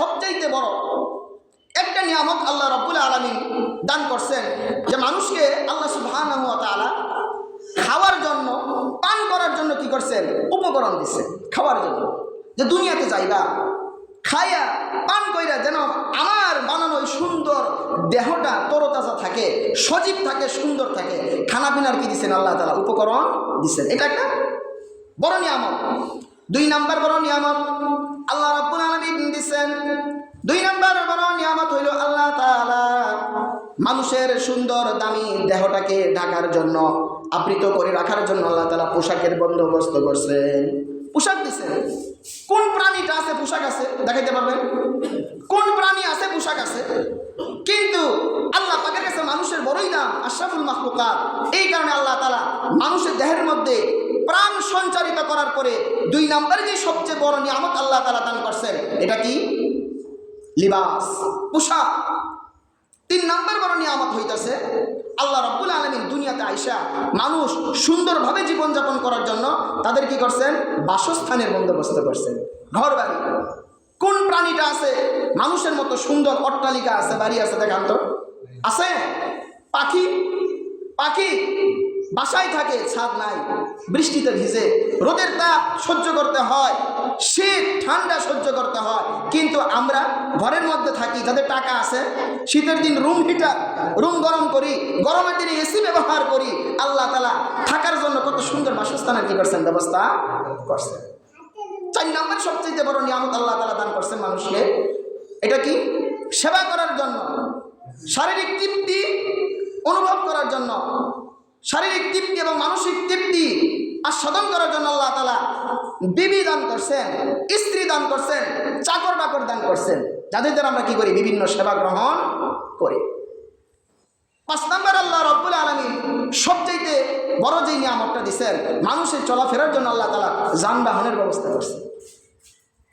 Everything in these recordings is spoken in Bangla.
সবচাইতে বড় একটা নিয়ামত আল্লাহ রব্বুল আলমিন দান করছেন যে মানুষকে আল্লাহ তাআলা খাওয়ার জন্য, পান করার জন্য কি করছেন? উপকরণ দিচ্ছেন, খাওয়ার জন্য। যে দুনিয়াতে যাইবা, খাইয়া, পান কইরা যেন আমার বানানো সুন্দর দেহটা তরতাজা থাকে, সজীব থাকে, সুন্দর থাকে খানা পিনার কি দিচ্ছেন আল্লাহ তালা উপকরণ দিচ্ছেন। এটা একটা বড় নিয়ামত। দুই নাম্বার বড় নিয়ামত আল্লাহ রাব্বুল আলামিন দিচ্ছেন দুই নাম্বার বড় নিয়ামত হইল আল্লাহ তাআলা মানুষের সুন্দর দামি দেহটাকে ঢাকার জন্য, আবৃত করে রাখার জন্য আল্লাহ তাআলা পোশাকের বন্দোবস্ত করছেন। পোশাক দিচ্ছেন কোন প্রাণীটা আছে পোশাক আছে? দেখাইতে পারবেন? কোন প্রাণী আছে পোশাক আছে? কিন্তু আল্লাহ পাকের কাছে মানুষের বড়ই দাম, আশরাফুল মাহলুকাত এই কারণে আল্লাহ তালা মানুষের দেহের মধ্যে প্রাণ সঞ্চারিত করার পরে দুই নম্বরে যে সবচেয়ে বড় নিয়ামত আল্লাহ তালা দান করছেন, এটা কি? লিবাস, পোশাক। তিন নম্বর বড় নিয়ামত হইতেছে, আল্লাহ রব্বুল আলমিন দুনিয়াতে আইসা মানুষ সুন্দরভাবে জীবনযাপন করার জন্য তাদের কি করছেন? বাসস্থানের বন্দোবস্ত করছেন। ঘর বাড়ি কোন প্রাণীটা আছে? মানুষের মতো সুন্দর অট্টালিকা আছে, বাড়ি আছে, দেখান তো। আছে? পাখি? পাখি? বাসায় থাকে, ছাদ নাই, বৃষ্টিতে ভিজে, রোদের তাপ সহ্য করতে হয়, শীত, ঠান্ডা সহ্য করতে হয়, কিন্তু আমরা ঘরের মধ্যে থাকি, যাদের টাকা আছে, শীতের দিন রুম হিটার রুম গরম করি, গরমের দিনে এসি ব্যবহার করি, আল্লাহ তালা থাকার জন্য কত সুন্দর বাসস্থানের কি করছেন, ব্যবস্থা করছেন। চার নম্বর সবচেয়ে বড় নিয়ামত আল্লাহ তালা দান করছেন মানুষকে, এটা কি? সেবা করার জন্য, শারীরিক তৃপ্তি অনুভব করার জন্য শারীরিক তৃপ্তি এবং মানসিক তৃপ্তি আস্বাদন করার জন্য আল্লাহ তালা বিবি দান করছেন, স্ত্রী দান করছেন, চাকর বাকর দান করছেন। যাদের দ্বারা আমরা কি করি? বিভিন্ন সেবা গ্রহণ করি। পাঁচ নম্বর, আল্লাহ রব্বুল আলমী সবচাইতে বড় যে নিয়ামতটা দিচ্ছেন মানুষের চলাফেরার জন্য আল্লাহ তালা যানবাহনের ব্যবস্থা করছে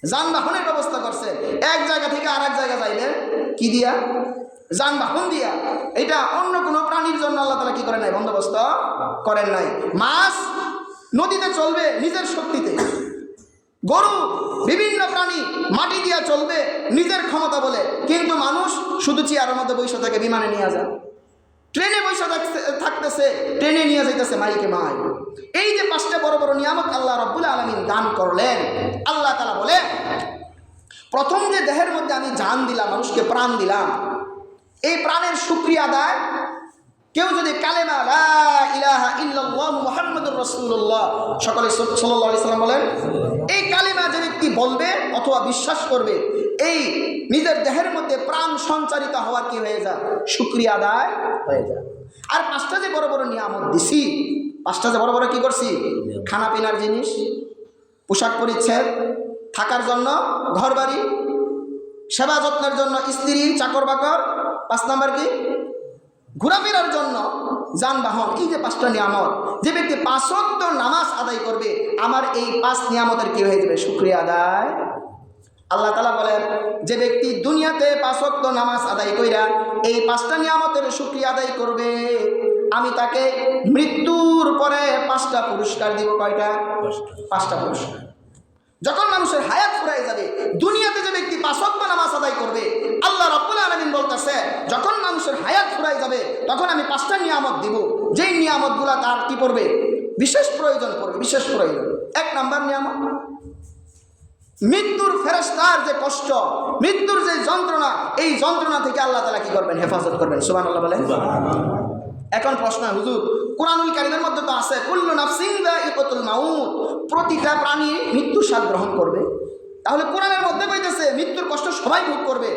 যানবাহনের ব্যবস্থা করছে এক জায়গা থেকে আর এক জায়গা যাইলেন কি দিয়া? যানবাহন দিয়া। এটা অন্য কোনো প্রাণীর জন্য আল্লাহ তালা কি করেন নাই? বন্দোবস্ত করেন নাই। মাছ নদীতে চলবে নিজের শক্তিতে। গরু বিভিন্ন প্রাণী মাটি দিয়া চলবে নিজের ক্ষমতা বলে। কিন্তু মানুষ শুধু চেয়ারের মধ্যে বৈশা থাকে, বিমানে নিয়ে যায়। ট্রেনে থাকছে- থাকতেছে, ট্রেনে নিয়ে যাইতেছে মাইকে মাই। এই যে পাঁচটা বড় বড় নিয়ামত আল্লাহ রব্বুল আলমিন দান করলেন, আল্লাহ তালা বলে প্রথম যে দেহের মধ্যে আমি জান দিলাম, মানুষকে প্রাণ দিলাম এই প্রাণের সুক্রিয়া আদায়। কেউ যদি কালেমা ইলাহা ইল্লাল্লাহ মুহাম্মাদুর রাসূলুল্লাহ সকলে সাল্লাল্লাহু আলাইহি সাল্লাম বলেন, এই কালেমা যে ব্যক্তি বলবে অথবা বিশ্বাস করবে, এই নিজের দেহের মধ্যে প্রাণ সঞ্চারিত হওয়ার কি হয়ে যায়? শুক্রিয়া আদায় হয়ে যায়। আর পাঁচটা যে বড় বড় নিয়ামত দিছি, পাঁচটা যে বড় বড় কি করছি? খানা পিনার জিনিস, পোশাক পরিচ্ছেদ, থাকার জন্য ঘর বাড়ি সেবা যত্নের জন্য স্ত্রী চাকর বাকর পাঁচ নাম্বার কি? ঘোরাফেরার জন্য যানবাহন, এই যে পাঁচটা নিয়ামত, যে ব্যক্তি পাঁচত্ব নামাজ আদায় করবে, আমার এই পাঁচ নিয়ামতের কি হয়ে যাবে? শুক্রিয়া আদায়। আল্লাহ তালা বলেন, যে ব্যক্তি দুনিয়াতে পাঁচত্ব নামাজ আদায় কইরা এই পাঁচটা নিয়ামতের শুক্রিয়া আদায় করবে, আমি তাকে মৃত্যুর পরে পাঁচটা পুরস্কার দিব কয়টা? পাঁচটা পুরস্কার। যখন মানুষের হায়াত ফুরাই যাবে, দুনিয়াতে যে ব্যক্তি পাঁচত্ব নামাজ আদায় করবে, আল্লাহ রব্বুল আলমিন বলতেছে যখন মানুষের হায়াত ফুরাই যাবে, তখন আমি পাঁচটা নিয়ামত দিব। যেই নিয়ামতগুলা তার কি পড়বে? বিশেষ প্রয়োজন পড়বে, বিশেষ প্রয়োজন। এক নাম্বার নিয়ামত, মৃত্যুর ফেরস্তার যে কষ্ট, মৃত্যুর যে যন্ত্রণা, এই যন্ত্রণা থেকে আল্লাহ তালা কি করবেন? হেফাজত করবেন। সুবান আল্লাহ বলেন। এখন প্রশ্ন, হুজুর, কোরআনুল কারিমের মধ্যে তো আছে, কুল্লু নাফসিং ইকতুল মাউত। প্রতিটা প্রাণী মৃত্যু স্বাদ গ্রহণ করবে। তাহলে কোরআনের মধ্যে কইতেছে, মৃত্যুর কষ্ট সবাই ভোগ করবে।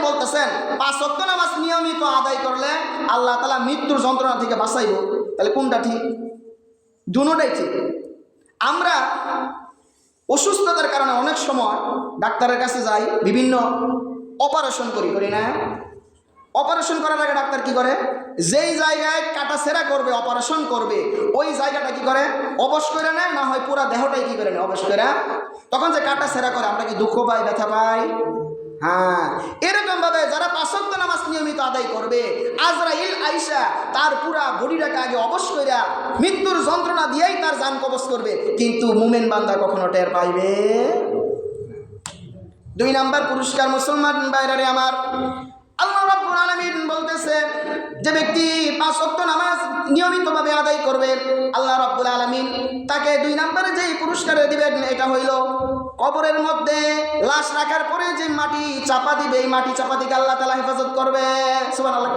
আপনি বলতেছেন, পাঁচ সত্য নামাজ নিয়মিত আদায় করলে আল্লাহ তালা মৃত্যুর যন্ত্রণা থেকে বাঁচাইব। তাহলে কোনটা ঠিক? দুটাই ঠিক। আমরা অসুস্থতার কারণে অনেক সময় ডাক্তারের কাছে যাই, বিভিন্ন অপারেশন করি করি না? অপারেশন করার আগে ডাক্তার কি করে? যেই জায়গায় কাটা সেরা করবে, অপারেশন করবে, ওই জায়গাটা কি করে? অবশ করে নেয়, না হয় পুরা দেহটাই কি করে নেয়, অবশ করে? তখন যে কাটা সেরা করে, আমরা কি দুঃখ পাই, ব্যথা পাই? হ্যাঁ এরকম ভাবে যারা পাঁচক্য নামাজ নিয়মিত আদায় করবে, আজরাইল আইসা তার পুরা বডিটাকে আগে অবশ কইরা মৃত্যুর যন্ত্রণা দিয়েই তার যান কবচ করবে। কিন্তু মুমেন বান্দা কখনো টের পাইবে দুই নাম্বার পুরস্কার মুসলমান বাইরে আমার। আল্লাহ রাব্বুল আলামিন বলতেছে, যে ব্যক্তি পাঁচ ওয়াক্ত নামাজ নিয়মিতভাবে আদায় করবে, আল্লাহ রাব্বুল আলামিন তাকে দুই নম্বরে যেই পুরস্কার দিবেন, এটা হইল কবরের মধ্যে লাশ রাখার পরে যে মাটি চাপা দিবে, এই মাটি চাপা দিকে আল্লাহ তাআলা হেফাজত করবে। সুবহানাল্লাহ।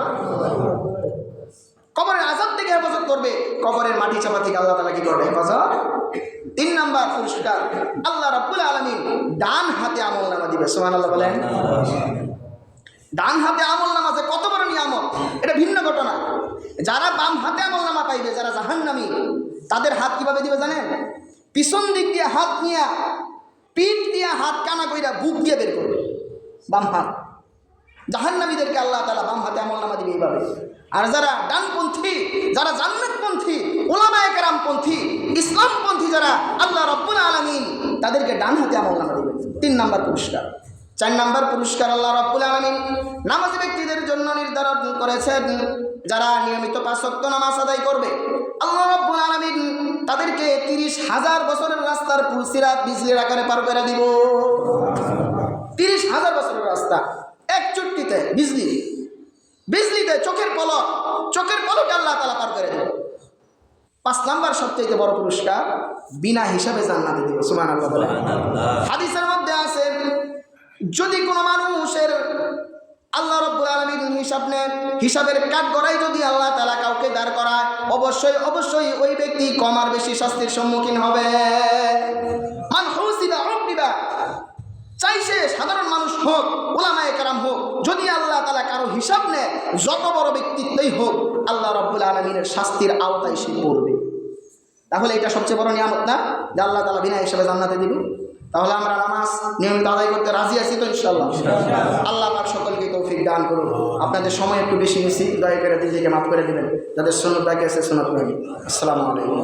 কবরের আজাব থেকে হেফাজত করবে, কবরের মাটি চাপা থেকে আল্লাহ তালা কি করবে? হেফাজত। তিন নাম্বার পুরস্কার, আল্লাহ রাব্বুল আলামিন ডান হাতে আমল নামা দিবে। সোমান আল্লাহ বলেন। ডান হাতে আমল নামা যে কত বড় নিয়ামত? এটা ভিন্ন ঘটনা। যারা বাম হাতে আমল নামা পাইবে, যারা জাহান্নামী, তাদের হাত কীভাবে দিবে জানেন? পিছন দিক দিয়ে হাত নিয়ে, পিঠ দিয়ে হাত কানা কইরা বুক দিয়ে বের করবে। বাম হাত। জাহান্নামীদেরকে আল্লাহ তালা বাম হাতে আমল নামা দিবে এইভাবে। আর যারা ডানপন্থী, যারা জান্নাতপন্থী ওলামায় কেরামপন্থী, ইসলামপন্থী যারা, আল্লাহ রব্বুল আলমিন তাদেরকে ডান হাতে আমল নামা দিবে তিন নাম্বার পুরস্কার। চার নাম্বার পুরস্কার আল্লাহ রব্বুল আলমিন নামাজি ব্যক্তিদের জন্য নির্ধারণ করেছেন যারা নিয়মিত পাঁচক্ত নামাজ আদায় করবে। আল্লাহ রব্বুল আলমিন তাদেরকে তিরিশ হাজার বছরের রাস্তার পুলসিরাত বিজলির আকারে পার করে দিব। তিরিশ হাজার বছরের রাস্তা এক চুটকিতে বিজলি বিজলিতে চোখের পলক চোখের পলক আল্লাহ তালা পার করে দেবে পাঁচ নাম্বার সবচেয়ে বড় পুরস্কার বিনা হিসাবে জান্নাতে দিব সুমান আল্লাহ হাদিসের মধ্যে আছে যদি কোনো মানুষের আল্লাহ রব্বুল আলমীর হিসাব নেন, হিসাবের কাঠ গড়াই যদি আল্লাহ তালা কাউকে দাঁড় করায়, অবশ্যই অবশ্যই ওই ব্যক্তি কম আর বেশি শাস্তির সম্মুখীন হবে। চাই সে সাধারণ মানুষ হোক ওলামায় কারাম হোক, যদি আল্লাহ তালা কারও হিসাব নেয়, যত বড় ব্যক্তিত্বই হোক, আল্লাহ রব্বুল আলমিনের শাস্তির আওতায় সে পড়বে। তাহলে এটা সবচেয়ে বড় নিয়ামত না? যে আল্লাহ তালা বিনা হিসাবে জান্নাতে দিবে? তাহলে আমরা নামাজ নিয়মিত আদায় করতে রাজি আছি তো ইনশাল্লাহ আল্লাহ পাক সকলকে তৌফিক দান করুন। আপনাদের সময় একটু বেশি নিছি দয়া করে দিদিকে মাফ করে দেবেন। যাদের সনদ বাকি আছে সনদ আসসালামু আলাইকুম।